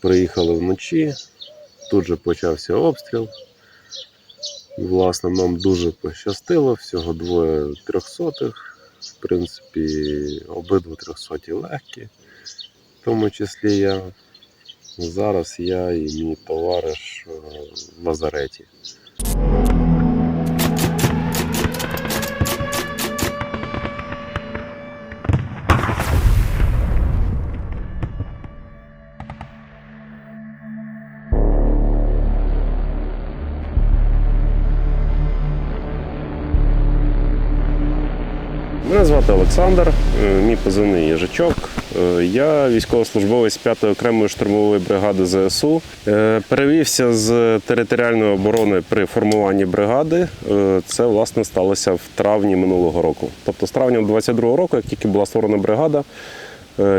Приїхали вночі, тут же почався обстріл. Власне, нам дуже пощастило, всього двоє трьохсотих. В принципі, обидва трьохсоті легкі, в тому числі я. Зараз я і мій товариш е, в лазареті. Олександр, е, мій позивний їжачок. Е, Я військовослужбовець 5-ї окремої штурмової бригади ЗСУ. Е, Перевівся з територіальної оборони при формуванні бригади. Це власне сталося в травні минулого року. Тобто з травня 22-го року, як тільки була створена бригада,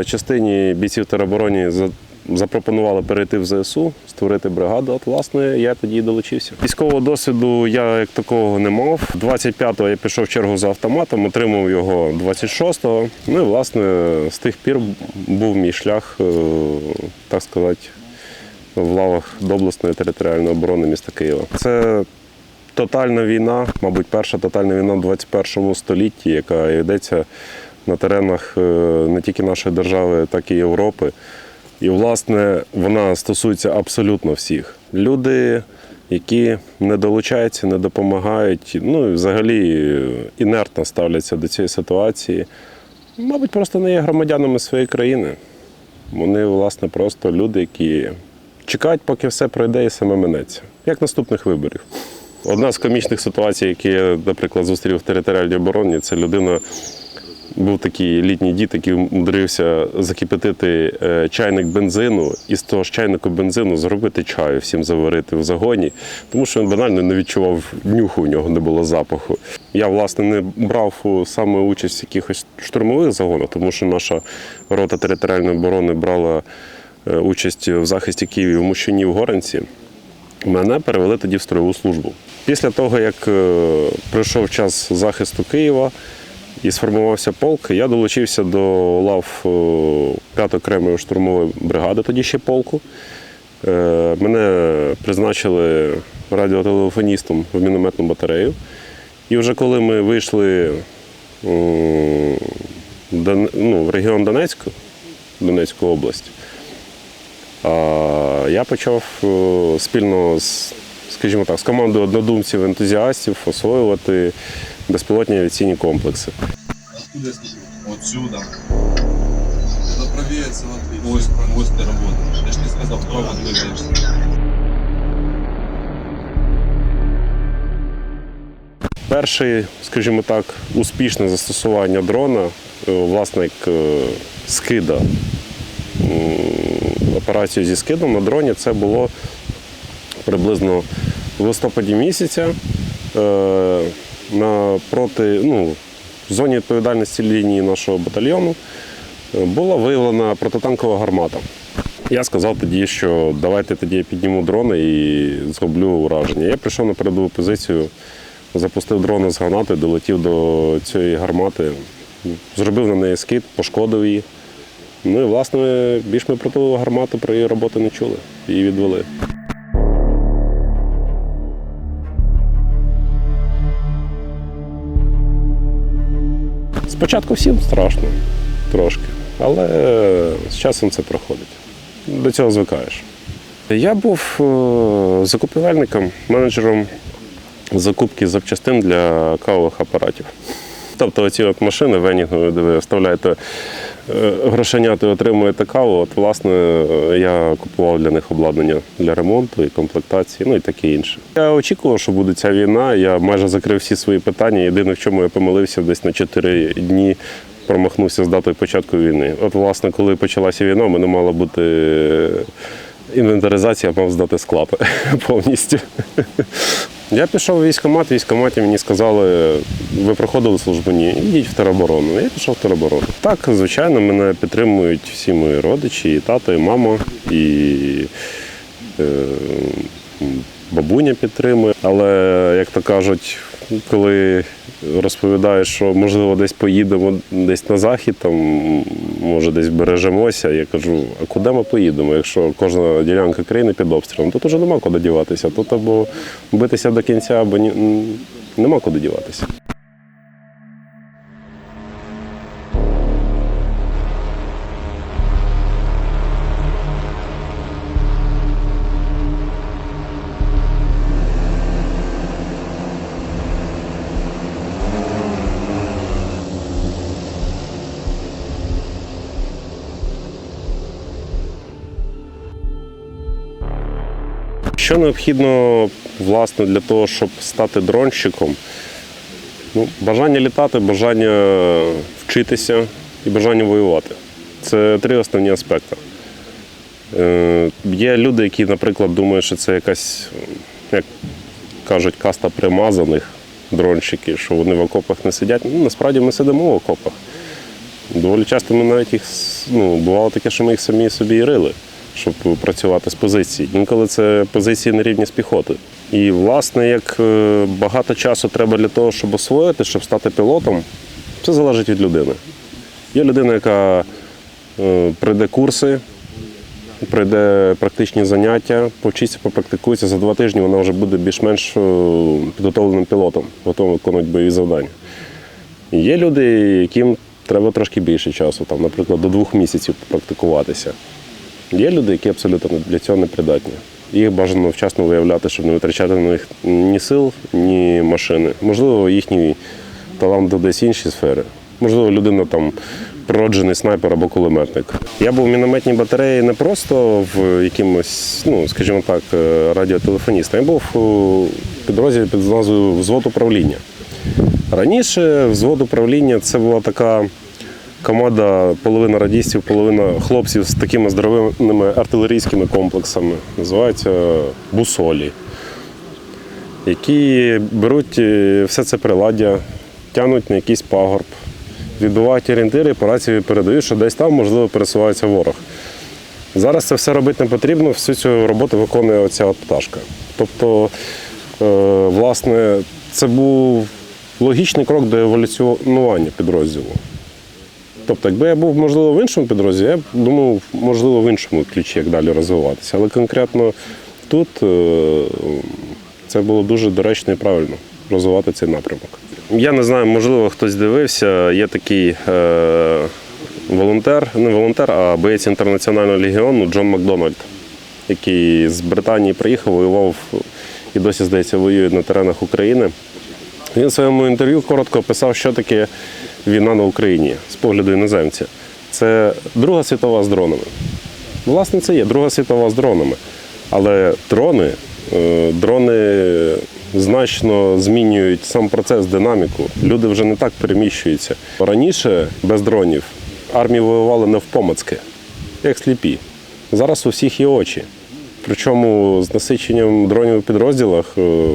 частині бійців тероборони за- запропонували перейти в ЗСУ, створити бригаду. От, власне, я тоді долучився. Військового досвіду я як такого не мав. 25-го я пішов в чергу за автоматом, отримав його 26-го. Ну і власне з тих пір був мій шлях, е, так сказати, в лавах доблесної територіальної оборони міста Києва. Це тотальна війна, мабуть, перша тотальна війна в 21 столітті, яка ведеться на теренах е, не тільки нашої держави, так і Європи. І, власне, вона стосується абсолютно всіх. Люди, які не долучаються, не допомагають, ну і взагалі е, інертно ставляться до цієї ситуації, мабуть, просто не є громадянами своєї країни. Вони, власне, просто люди, які чекають, поки все пройде і саме минеться, як наступних виборів. Одна з комічних ситуацій, які я, наприклад, зустрів в територіальній обороні, це людина. Був такий літній дід, який умудрився закипятити е, чайник бензину і з того ж чайнику бензину зробити чаю, всім заварити в загоні, тому що він банально не відчував нюху, у нього не було запаху. Я, власне, не брав саме участь в якихось штурмових загонах, тому що наша рота територіальної оборони брала е, участь в захисті Києва в Мущині в Горенці. Мене перевели тоді в строєву службу. Після того, як е, пройшов час захисту Києва і сформувався полк, я долучився до лав 5 окремої штурмової бригади, тоді ще полку. Е, Мене призначили радіотелефоністом в мінометну батарею. І вже коли ми вийшли ну, в регіон Донецьку, Донецьку область, я почав е, спільно з, скажімо так, з командою однодумців, ентузіастів освоювати безпілотні авіаційні комплекси. Откуда? Отсюда. Это правее смотри. Ось, ось ти работаешь. Я ж не сказав, вправо двигаєшся. Перше, скажімо так, успішне застосування дрона, е, власне, як е, скида. Операцію зі скидом на дроні це було приблизно в листопаді місяця. Е, Напроти, ну, в зоні відповідальності лінії нашого батальйону е, була виявлена протитанкова гармата. Я сказав тоді, що давайте тоді я підніму дрони і зроблю ураження. Я прийшов на передову позицію, запустив дрона з гранати, долетів до цієї гармати, зробив на неї скид, пошкодив її. Ну і власне більш ми про ту гармату про її роботи не чули. Її відвели. Спочатку всім страшно трошки, але з часом це проходить. До цього звикаєш. Я був е, закупівельником, менеджером закупки запчастин для кавових апаратів. Тобто оці от машини венінгові, де ви вставляєте е, грошенята отримуєте каву. От, власне, я купував для них обладнання для ремонту і комплектації, ну і таке інше. Я очікував, що буде ця війна. Я майже закрив всі свої питання. Єдине, в чому я помилився, десь на 4 дні промахнувся з датою початку війни. От, власне, коли почалася війна, у мене мала бути е, інвентаризація, мав здати склад повністю. Я пішов у військкомат, в військкоматі мені сказали, ви проходили службу? Ні, йдіть в тероборону. Я пішов в тероборону. Так, звичайно, мене підтримують всі мої родичі, і тато, і мама, і е, бабуня підтримує. Але, як то кажуть, коли розповідаєш, що можливо десь поїдемо десь на захід, там може десь бережемося. Я кажу, а куди ми поїдемо? Якщо кожна ділянка країни під обстрілом, тут вже нема куди діватися. Тут або битися до кінця, або ні, нема куди діватися. Що необхідно власне для того, щоб стати дронщиком? Ну, бажання літати, бажання вчитися і бажання воювати. Це три основні аспекти. Е, є люди, які, наприклад, думають, що це якась, як кажуть, каста примазаних дронщиків, що вони в окопах не сидять. Ну, насправді ми сидимо в окопах. Доволі часто ми навіть їх ну, бувало таке, що ми їх самі собі і рили, щоб працювати з позицій. Інколи це позиції на рівні з піхоти. І, власне, як е, багато часу треба для того, щоб освоїти, щоб стати пілотом, це залежить від людини. Є людина, яка е, пройде курси, пройде практичні заняття, повчиться, попрактикується за два тижні, вона вже буде більш-менш е, підготовленим пілотом, готовим виконувати бойові завдання. Є люди, яким треба трошки більше часу, там, наприклад, до двох місяців попрактикуватися. Є люди, які абсолютно для цього не придатні. Їх бажано вчасно виявляти, щоб не витрачати на них ні сил, ні машини. Можливо, їхній талант десь інші сфери. Можливо, людина там природжений снайпер або кулеметник. Я був в мінометній батареї не просто в якимось, ну скажімо так, е, радіотелефоністом. Я був у підрозділі під назвою взвод управління. Раніше взвод управління це була така команда, половина радістів, половина хлопців з такими здоровими артилерійськими комплексами. Називаються бусолі, які беруть е, все це приладдя, тягнуть на якийсь пагорб, відбивають орієнтири, по рації передають, що десь там, можливо, пересувається ворог. Зараз це все робити не потрібно, всю цю роботу виконує оця от пташка. Тобто, е, власне, це був логічний крок до еволюціонування підрозділу. Тобто, якби я був, можливо, в іншому підрозділі, я б думав, можливо, в іншому ключі, як далі розвиватися. Але конкретно тут е, це було дуже доречно і правильно розвивати цей напрямок. Я не знаю, можливо, хтось дивився. Є такий е, волонтер, не волонтер, а боєць інтернаціонального легіону Джон Макдональд, який з Британії приїхав, воював і досі, здається, воює на теренах України. Він в своєму інтерв'ю коротко описав, що таке війна на Україні з погляду іноземця. Це Друга світова з дронами. Власне, це є Друга світова з дронами. Але дрони, е, дрони значно змінюють сам процес, динаміку. Люди вже не так переміщуються. Раніше без дронів армії воювали навпомацьки, як сліпі. Зараз у всіх є очі. Причому з насиченням дронів у підрозділах е,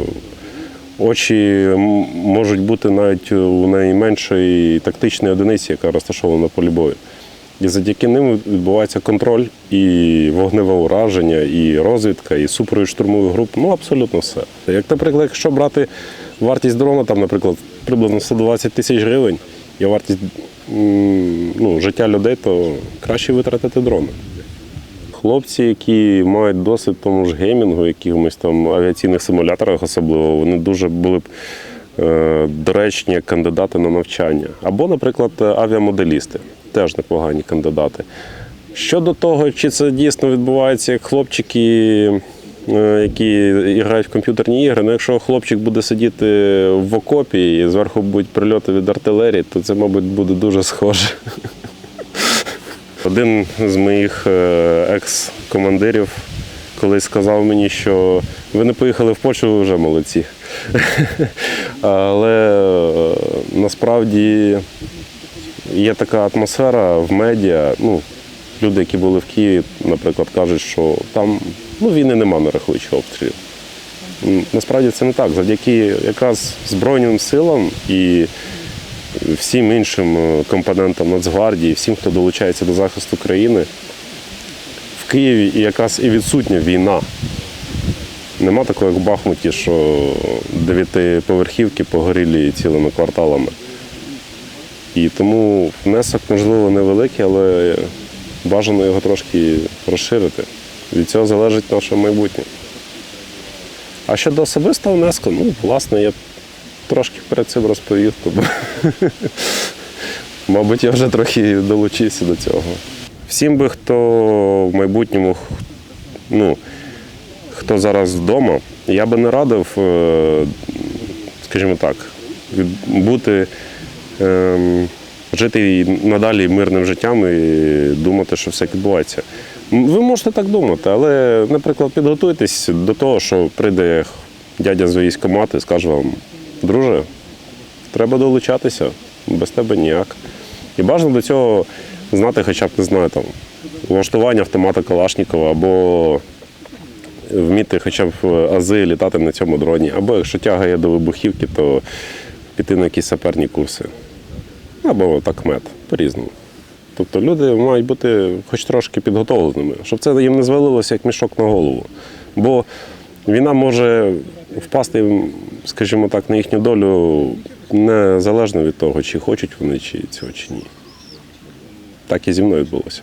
очі можуть бути навіть у найменшої тактичної одиниці, яка розташована на полі бою. І завдяки ним відбувається контроль і вогневе ураження, і розвідка, і супровід штурмових груп. Ну абсолютно все. Як, наприклад, якщо брати вартість дрона, там, наприклад, приблизно 120 тисяч гривень, і вартість ну, життя людей, то краще витратити дрони. Хлопці, які мають досвід тому ж геймінгу, якихось там авіаційних симуляторах, особливо, вони дуже були б е, доречні як кандидати на навчання. Або, наприклад, авіамоделісти, теж непогані кандидати. Щодо того, чи це дійсно відбувається як хлопчики, е, які грають в комп'ютерні ігри, ну якщо хлопчик буде сидіти в окопі і зверху будуть прильоти від артилерії, то це, мабуть, буде дуже схоже. Один з моїх е, екс-командирів колись сказав мені, що ви не поїхали в Польщу, ви вже молодці. Але е, насправді є така атмосфера в медіа. Ну, люди, які були в Києві, наприклад, кажуть, що там ну, війни нема на рахуючих обстрілів. Насправді це не так. Завдяки якраз Збройним силам і всім іншим е, компонентам Нацгвардії, всім, хто долучається до захисту країни, в Києві і якраз і відсутня війна. Нема такого, як в Бахмуті, що дев'ятиповерхівки погорілі цілими кварталами. І тому внесок, можливо, невеликий, але бажано його трошки розширити. Від цього залежить наше майбутнє. А щодо особистого внеску, ну, власне, я трошки перед цим розповів, тому мабуть, я вже трохи долучився до цього. Всім би, хто в майбутньому, ну, хто зараз вдома, я би не радив, е, скажімо так, бути, ем, жити надалі мирним життям і думати, що все відбувається. Ви можете так думати, але, наприклад, підготуйтесь до того, що прийде дядя з військкомату і скаже вам, друже, треба долучатися, без тебе ніяк. І бажано до цього знати хоча б, не знаю, там, влаштування автомата Калашникова або вміти хоча б ази літати на цьому дроні. Або якщо тяга є до вибухівки, то піти на якісь саперні курси. Або так мед, по-різному. Тобто люди мають бути хоч трошки підготовленими, щоб це їм не звалилося як мішок на голову. Бо війна може впасти, скажімо так, на їхню долю незалежно від того, чи хочуть вони чи цього, чи ні. Так і зі мною відбулося.